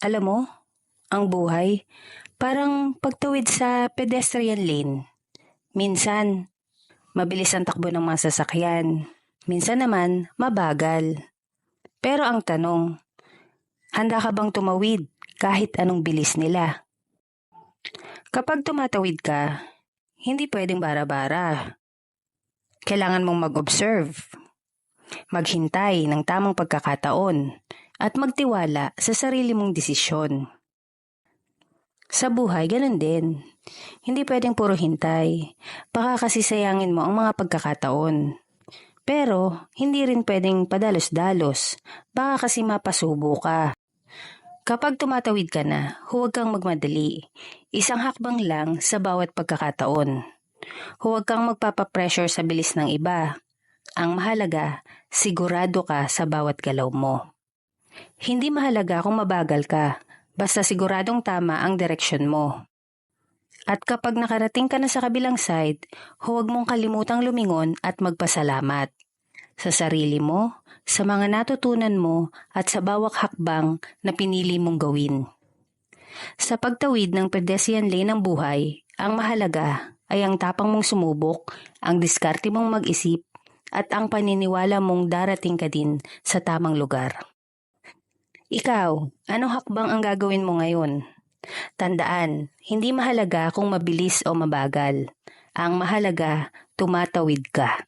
Alam mo, ang buhay, parang pagtawid sa pedestrian lane. Minsan, mabilis ang takbo ng mga sasakyan. Minsan naman, mabagal. Pero ang tanong, handa ka bang tumawid kahit anong bilis nila? Kapag tumatawid ka, hindi pwedeng bara-bara. Kailangan mong mag-observe, maghintay ng tamang pagkakataon, at magtiwala sa sarili mong desisyon. Sa buhay, ganun din. Hindi pwedeng puro hintay. Baka kasi sayangin mo ang mga pagkakataon. Pero, hindi rin pwedeng padalos-dalos. Baka kasi mapasubo ka. Kapag tumatawid ka na, huwag kang magmadali. Isang hakbang lang sa bawat pagkakataon. Huwag kang magpapapressure sa bilis ng iba. Ang mahalaga, sigurado ka sa bawat galaw mo. Hindi mahalaga kung mabagal ka, basta siguradong tama ang direksyon mo. At kapag nakarating ka na sa kabilang side, huwag mong kalimutang lumingon at magpasalamat. Sa sarili mo, sa mga natutunan mo at sa bawat hakbang na pinili mong gawin. Sa pagtawid ng pedestrian lane ng buhay, ang mahalaga ay ang tapang mong sumubok, ang diskarte mong mag-isip, at ang paniniwala mong darating ka din sa tamang lugar. Ikaw, anong hakbang ang gagawin mo ngayon? Tandaan, hindi mahalaga kung mabilis o mabagal. Ang mahalaga, tumatawid ka.